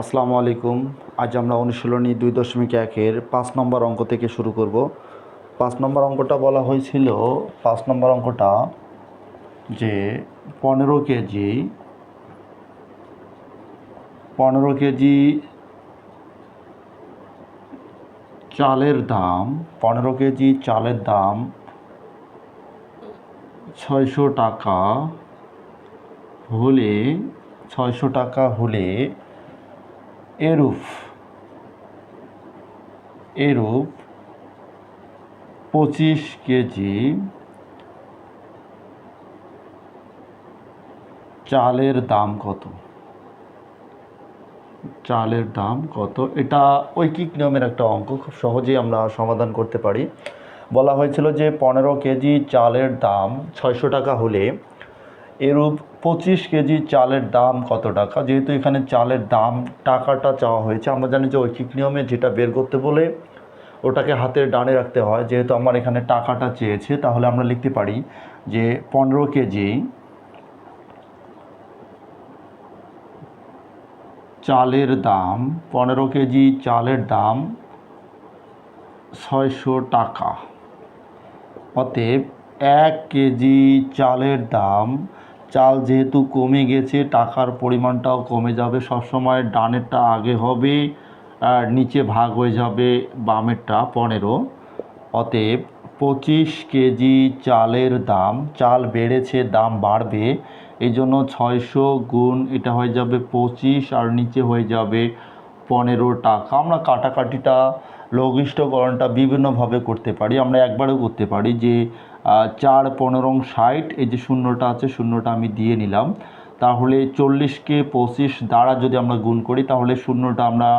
আসসালামু আলাইকুম। আজ আমরা অনুশীলনী দুই দশমিক একের পাঁচ নম্বর অঙ্ক থেকে শুরু করব। পাঁচ নম্বর অঙ্কটা বলা হয়েছিল, পাঁচ নম্বর অঙ্কটা যে পনেরো কেজি পনেরো কেজি চালের দাম, পনেরো কেজি চালের দাম ছয়শো টাকা হলে, ছয়শো টাকা হলে এরূপ এরূপ পঁচিশ কেজি চালের দাম কত? চালের দাম কত? এটা ঐকিক নিয়মের একটা অঙ্ক, খুব সহজেই আমরা সমাধান করতে পারি। বলা হয়েছিল যে পনেরো কেজি চালের দাম ছয়শো টাকা হলে এরূপ পঁচিশ কেজি চালের দাম কত টাকা? যেহেতু এখানে চালের দাম টাকাটা চাওয়া হয়েছে, আমরা জানি যে ঐকিক নিয়মে যেটা বের করতে বলে ওটাকে হাতের ডানে রাখতে হয়। যেহেতু আমার এখানে টাকাটা চেয়েছে, তাহলে আমরা লিখতে পারি যে পনেরো কেজি চালের দাম, পনেরো কেজি চালের দাম ছয়শো টাকা। অতএব এক কেজি চালের দাম চাল যেহেতু কমে গেছে, টাকার পরিমাণটাও কমে যাবে। সবসময় ডানেরটা আগে হবে আর নিচে ভাগ হয়ে যাবে বামেরটা পনেরো। অতএব পঁচিশ কেজি চালের দাম, চাল বেড়েছে, দাম বাড়বে। এই জন্য ছয়শো গুণ এটা হয়ে যাবে পঁচিশ আর নিচে হয়ে যাবে পনেরো টাকা। আমরা কাটাকাটিটা, লঘিষ্ঠকরণটা বিভিন্নভাবে করতে পারি। আমরা একবারেও করতে পারি যে চার পনেরো ষাট, এই যে শূন্যটা আছে, শূন্যটা আমি দিয়ে নিলাম। তাহলে চল্লিশকে পঁচিশ দ্বারা যদি আমরা গুণ করি, তাহলে শূন্যটা আমরা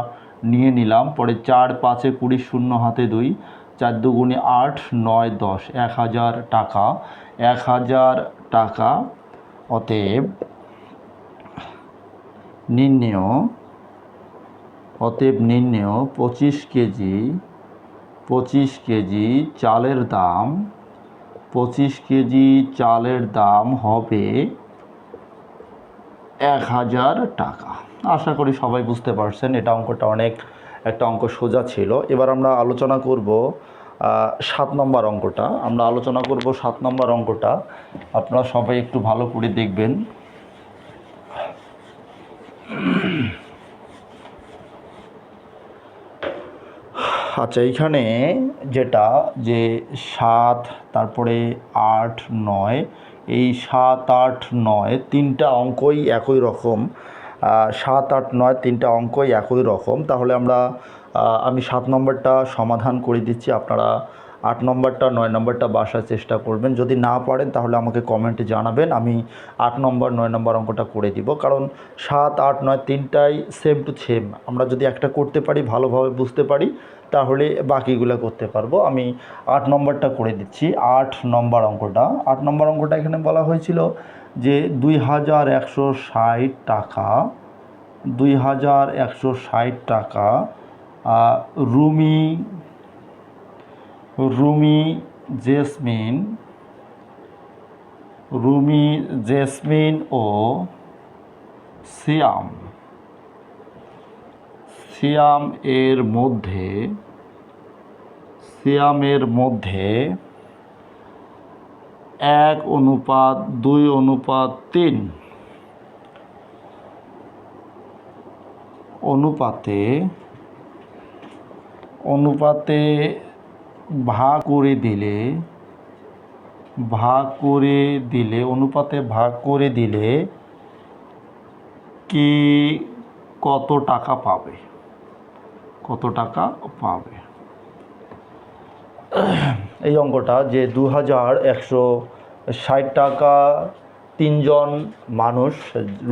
নিয়ে নিলাম। পরে চার পাঁচে কুড়ি শূন্য, হাতে দুই, চার দুগুণে আট, নয় দশ, এক হাজার টাকা। এক হাজার টাকা, অতএব নির্ণেয় অতএব নির্ণেয়, পঁচিশ কেজি পঁচিশ কেজি চালের দাম পঁচিশ কেজি চালের দাম হবে এক হাজার টাকা। আশা করি সবাই বুঝতে পারছেন, এটা অঙ্কটা অনেক একটা অঙ্ক সোজা ছিল। এবার আমরা আলোচনা করব সাত নম্বর অঙ্কটা। আমরা আলোচনা করব সাত নম্বর অঙ্কটা। আপনারা সবাই একটু ভালো করে দেখবেন। আচ্ছা এইখানে যেটা যে সাত, তারপরে আট, নয়, এই সাত, আট, নয় তিনটা অঙ্কই একই রকম। সাত, আট, নয় তিনটা অঙ্কই একই রকম। তাহলে আমরা আমি সাত নম্বরটা সমাধান করে দিচ্ছি। আপনারা আট নম্বরটা, নয় নম্বরটা বাসার চেষ্টা করবেন। যদি না পারেন, তাহলে আমাকে কমেন্টে জানাবেন। আমি আট নম্বর, নয় নম্বর অঙ্কটা করে দিব। কারণ সাত, আট, নয় তিনটাই সেম টু সেম আমরা যদি একটা করতে পারি, ভালোভাবে বুঝতে পারি তাহলে বাকিগুলো করতে পারব। আমি আট নম্বরটা করে দিচ্ছি, আট নম্বর অঙ্কটা। আট নম্বর অঙ্কটা এখানে বলা হয়েছিল যে দুই হাজার একশো ষাট টাকা, দুই হাজার একশো ষাট টাকা রুমি রুমি জেসমিন রুমি জেসমিন ও সিয়াম। সিয়াম এর মধ্যে সিয়ামের মধ্যে এক অনুপাত, দুই অনুপাত, তিন। অনুপাতে অনুপাতে ভাগ করে দিলে, ভাগ করে দিলে, অনুপাতে ভাগ করে দিলে কি কত টাকা পাবে? কত টাকা পাবে? এই অঙ্কটা যে দু হাজার একশো ষাট টাকা তিনজন মানুষ,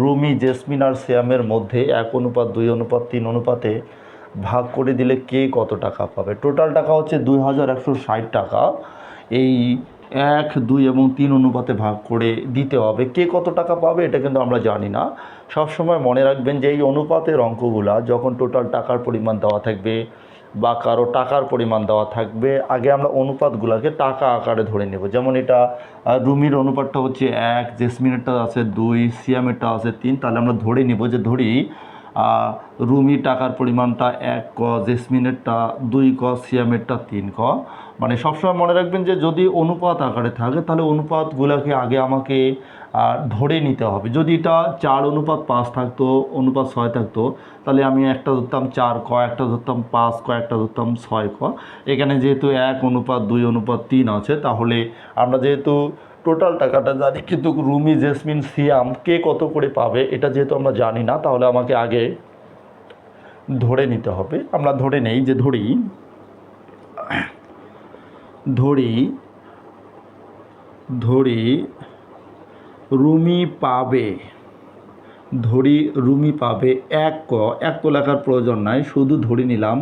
রুমি, জেসমিন আর শ্যামের মধ্যে এক অনুপাত, দুই অনুপাত, তিন অনুপাতে ভাগ করে দিলে কে কত টাকা পাবে? টোটাল টাকা হচ্ছে দুই হাজার একশো ষাট টাকা। এই এক, দুই এবং তিন অনুপাতে ভাগ করে দিতে হবে। কে কত টাকা পাবে এটা কিন্তু আমরা জানি না। সব সময় মনে রাখবেন যে এই অনুপাতের অঙ্কগুলা যখন টোটাল টাকার পরিমাণ দেওয়া থাকবে বা কারও টাকার পরিমাণ দেওয়া থাকবে, আগে আমরা অনুপাতগুলোকে টাকা আকারে ধরে নেব। যেমন এটা রুমির অনুপাতটা হচ্ছে এক, জেসমিনেরটা আছে দুই, সিয়ামেরটা আছে তিন, তাহলে আমরা ধরে নেব যে ধরি রুমি টাকার পরিমাণটা এক ক, জেসমিনেরটা দুই ক, সিয়ামেরটা তিন ক। মানে সবসময় মনে রাখবেন যে যদি অনুপাত আকারে থাকে, তাহলে অনুপাতগুলোকে আগে আমাকে ধরে নিতে হবে। যদি এটা চার অনুপাত পাঁচ থাকতো, অনুপাত ছয় থাকতো, তাহলে আমি একটা ধরতাম চার ক, একটা ধরতাম পাঁচ ক, একটা ধরতাম ছয় ক। এখানে যেহেতু এক অনুপাত, দুই অনুপাত, তিন আছে, তাহলে আমরা যেহেতু টোটাল টাকাটা জানি, কিন্তু রুমি, জেসমিন, সিয়াম, কে কত করে পাবে, এটা যেহেতু আমরা জানি না, তাহলে আমাকে আগে ধরে নিতে হবে। আমরা ধরে নেই যে ধরি। ধরি ধরি রুমি পাবে, ধরি রুমি পাবে এক ক। এক ক লেখার প্রয়োজন নাই, শুধু ধরে নিলাম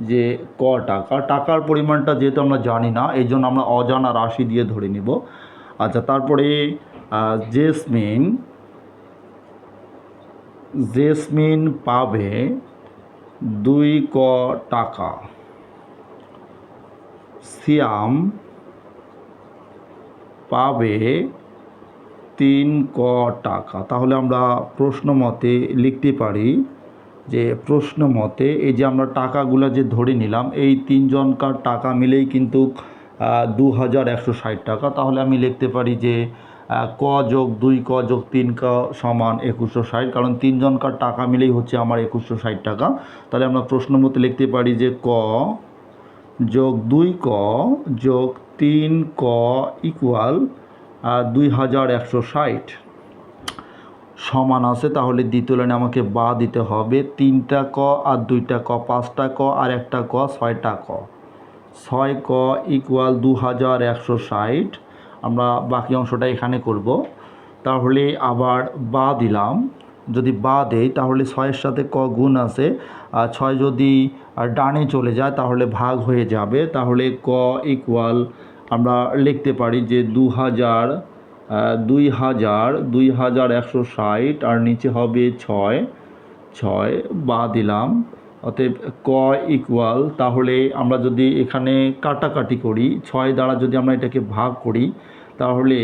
যে ক টাকা। টাকার পরিমাণটা যেহেতু আমরা জানি না, এই জন্য আমরা অজানা রাশি দিয়ে ধরে নিব। আচ্ছা তারপরে জেসমিন জেসমিন পাবে দুই ক টাকা। সিয়াম পাবে তিন ক টাকা। তাহলে আমরা প্রশ্ন মতে লিখতে পারি যে প্রশ্ন মতে এই যে আমরা টাকাগুলো যে ধরে নিলাম, এই তিনজনকার টাকা মিলেই কিন্তু দু হাজার একশো ষাট টাকা। তাহলে আমি লিখতে পারি যে ক যোগ দুই, ক যোগ তিন, ক সমান একুশশো ষাট, কারণ তিনজনকার টাকা মিলেই হচ্ছে আমার একুশশো ষাট টাকা। তাহলে আমরা প্রশ্ন মতে লিখতে পারি যে ক যোগ দুই ক, যোগ তিন ক ইকুয়াল দুই হাজার একশো ষাট। সমান আছে, তাহলে দ্বিতীয় লাইনে আমাকে বা দিতে হবে। তিনটা ক আর দুইটা ক, পাঁচটা ক আর একটা ক, ছয়টা ক। ছয় ক ইকুয়াল দু হাজার একশো ষাট। আমরা বাকি অংশটা এখানে করব। তাহলে আবার বা দিলাম। যদি বা দেই, তাহলে ছয়ের সাথে ক গুণ আছে। ছয় যদি ডানে চলে যায়, তাহলে ভাগ হয়ে যাবে। তাহলে ক ইকুয়াল আমরা লিখতে পারি যে দু হাজার দুই হাজার দুই হাজার একশো ষাট, আর নিচে হবে ছয়। ছয়, বা দিলাম। অতএব ক ইকুয়াল তাহলে আমরা যদি এখানে কাটাকাটি করি, ছয় দ্বারা যদি আমরা এটাকে ভাগ করি, তাহলে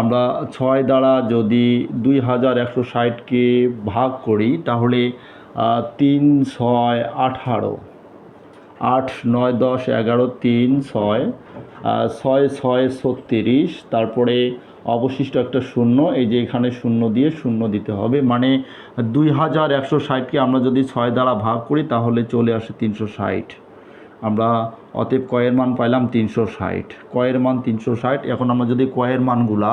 আমরা ছয় দ্বারা যদি দুই হাজার একশো ষাটকে ভাগ করি, তাহলে তিন ছয় আঠারো। আট নয় দশ এগারো তিন ছয় ছয় ছয় ছত্রিশ। তারপরে অবশিষ্ট একটা শূন্য, এই যে এখানে শূন্য দিয়ে শূন্য দিতে হবে। মানে দুই হাজার একশো ষাটকে আমরা যদি ছয় দ্বারা ভাগ করি, তাহলে চলে আসে তিনশো ষাট। আমরা অতএব কয়ের মান পাইলাম তিনশো ষাট। কয়ের মান তিনশো ষাট, এখন আমরা যদি কয়ের মানগুলা,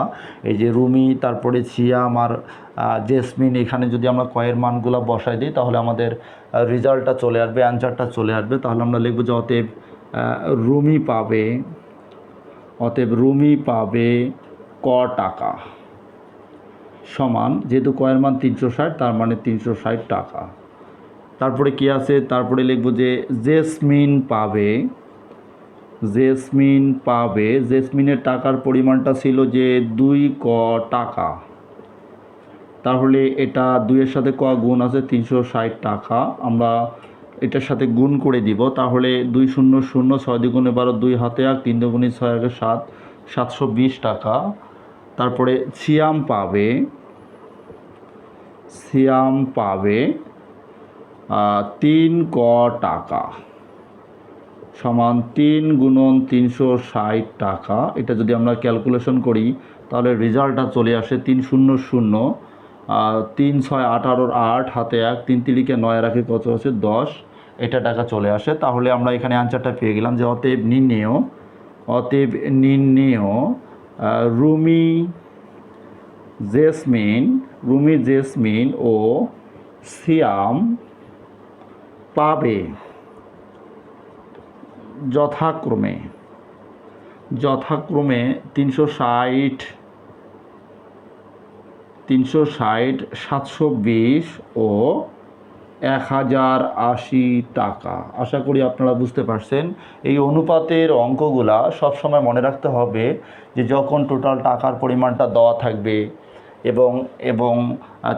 এই যে রুমি, তারপরে সিয়াম আর জেসমিন, এখানে যদি আমরা কয়ের মানগুলা বসাই দিই, তাহলে আমাদের রেজাল্টটা চলে আসবে, অ্যান্সারটা চলে আসবে। তাহলে আমরা লিখব যে অতএব রুমি পাবে, অতএব রুমি পাবে ক টাকা সমান, যেহেতু কয়ের মান তিনশো ষাট, তার মানে তিনশো ষাট টাকা। তারপরে কি আছে? তারপরে লিখব যে জেসমিন পাবে জেসমিন পাবে। জেসমিনের টাকার পরিমাণটা ছিল যে দুই ক টাকা। তাহলে এটা দুইয়ের সাথে ক গুণ আছে তিনশো ষাট টাকা। আমরা এটার সাথে গুণ করে দিব। তাহলে দুই শূন্য শূন্য ছয় দ্বিগুণে বারো দুই হাতে এক, তিন দুগুণে ছয় আগে সাত, সাতশো বিশ টাকা। তারপরে সিয়াম পাবে। সিয়াম পাবে তিন ক টাকা। সমান তিন গুণন তিনশো ষাট টাকা। এটা যদি আমরা ক্যালকুলেশন করি, তাহলে রেজাল্টটা চলে আসে তিন শূন্য শূন্য তিন ছয় আঠারোর আট, হাতে এক, তিন তিরিকে নয় রাখে কত হচ্ছে? দশ। এটা টাকা চলে আসে। তাহলে আমরা এখানে আনসারটা পেয়ে গেলাম যে অতএব নির্ণেয় অতএব নির্ণেয় রুমি জেসমিন রুমি জেসমিন ও সিয়াম পাবে। যথাক্রমে যথাক্রমে তিনশো ষাট তিনশো ষাট, সাতশো বিশ ও এক হাজার আশি টাকা। আশা করি আপনারা বুঝতে পারছেন। এই অনুপাতের অঙ্কগুলা সবসময় মনে রাখতে হবে যে যখন টোটাল টাকার পরিমাণটা দেওয়া থাকবে এবং এবং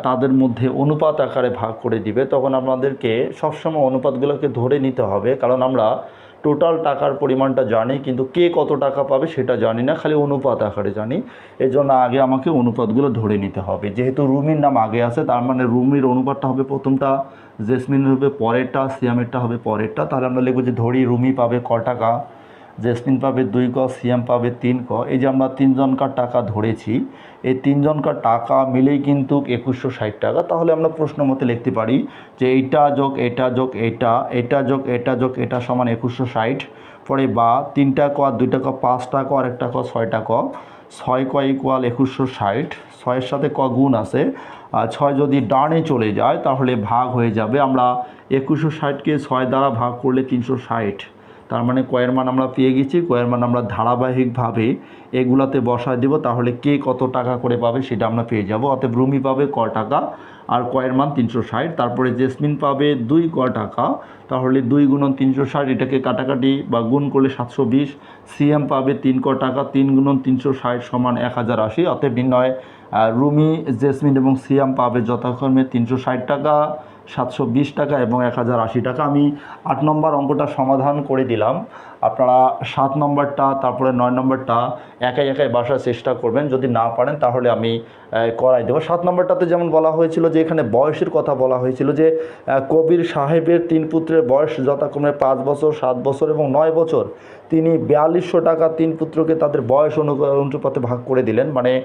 তাদের মধ্যে অনুপাত আকারে ভাগ করে দিবে, তখন আমাদেরকে সবসময় অনুপাতগুলোকে ধরে নিতে হবে। কারণ আমরা টোটাল টাকার পরিমাণটা জানি, কিন্তু কে কত টাকা পাবে সেটা জানি না, খালি অনুপাত আকারে জানি। এর জন্য আগে আমাকে অনুপাতগুলো ধরে নিতে হবে। যেহেতু রুমির নাম আগে আছে, তার মানে রুমির অনুপাতটা হবে প্রথমটা, জেসমিনের হবে পরেরটা, সিয়ামেরটা হবে পরেরটা। তাহলে আমরা লিখব যে ধরি রুমি পাবে ক টাকা। জেসমিন পাবে দুই ক সিএম পাবে তিন ক। এই যে আমরা তিনজনকার টাকা ধরেছি, এই তিনজনকার টাকা মিলেই কিন্তু একুশশো ষাট টাকা। তাহলে আমরা প্রশ্ন মতে লিখতে পারি যে এইটা যোগ এটা যোগ এটা এটা যোগ এটা যোগ এটা সমান একুশশো ষাট। পরে বা, তিনটা ক আর দুইটা ক, পাঁচটা ক, আর একটা ক, ছয়টা ক। ছয় ক ইকুয়াল একুশশো ষাট। ছয়ের সাথে ক গুণ আছে। আর ছয় যদি ডানে চলে যায়, তাহলে ভাগ হয়ে যাবে। আমরা একুশশো ষাটকে ছয় দ্বারা ভাগ করলে তিনশো ষাট। তার মানে কয়ের মান আমরা পেয়ে গেছি, কয়ের মান আমরা ধারাবাহিকভাবে এগুলাতে বসায় দেব, তাহলে কে কত টাকা করে পাবে সেটা আমরা পেয়ে যাব। অতএব রুমি পাবে ক টাকা আর কয়ের মান তিনশো ষাট, তারপরে জেসমিন পাবে দুই ক টাকা, তাহলে দুই গুণন তিনশো ষাট, এটাকে কাটাকাটি বা গুণ করলে সাতশো বিশ, সিএম পাবে তিন ক টাকা, তিন গুণন তিনশো ষাট সমান এক হাজার আশি, অতএব নির্ণয় রুমি, জেসমিন এবং সিয়াম পাবে যথাক্রমে তিনশো ষাট টাকা সাতশো বিশ টাকা এবং এক হাজার আশি টাকা। আমি আট নম্বর অঙ্কটা সমাধান করে দিলাম। আপনারা সাত নম্বরটা, তারপরে নয় নম্বরটা একাই একাই বাসার চেষ্টা করবেন। যদি না পারেন, তাহলে আমি করাই দেবো। সাত নম্বরটাতে যেমন বলা হয়েছিল যে, এখানে বয়সের কথা বলা হয়েছিল যে কবির সাহেবের তিন পুত্রের বয়স যথাক্রমে পাঁচ বছর, সাত বছর এবং নয় বছর। তিনি বিয়াল্লিশশো টাকা তিন পুত্রকে তাদের বয়স অনু- অনুপাতে ভাগ করে দিলেন। মানে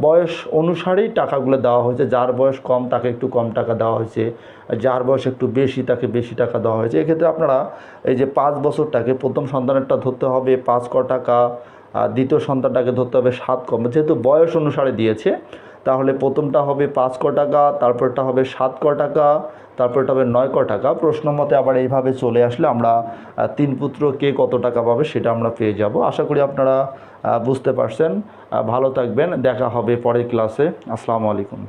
বয়স অনুসারেই টাকাগুলো দেওয়া হয়েছে। যার বয়স কম, তাকে একটু কম টাকা দেওয়া হয়েছে। যার বয়স একটু বেশি, তাকে বেশি টাকা দেওয়া হয়েছে। এক্ষেত্রে আপনারা এই যে পাঁচ বছরটাকে প্রথম সন্তানেরটা ধরতে হবে, পাঁচ ক টাকা দ্বিতীয় সন্তানটাকে ধরতে হবে সাত কম যেহেতু বয়স অনুসারে দিয়েছে, তাহলে প্রথমটা হবে পাঁচ ক টাকা, তারপরটা হবে সাত ক টাকা, তারপরটা হবে নয় ক টাকা। প্রশ্ন মতে আবার এইভাবে চলে আসলে আমরা তিন পুত্র কে কত টাকা পাবে সেটা আমরা পেয়ে যাব। আশা করি আপনারা বুঝতে পারছেন। ভালো থাকবেন। দেখা হবে পরের ক্লাসে। আসসালামু আলাইকুম।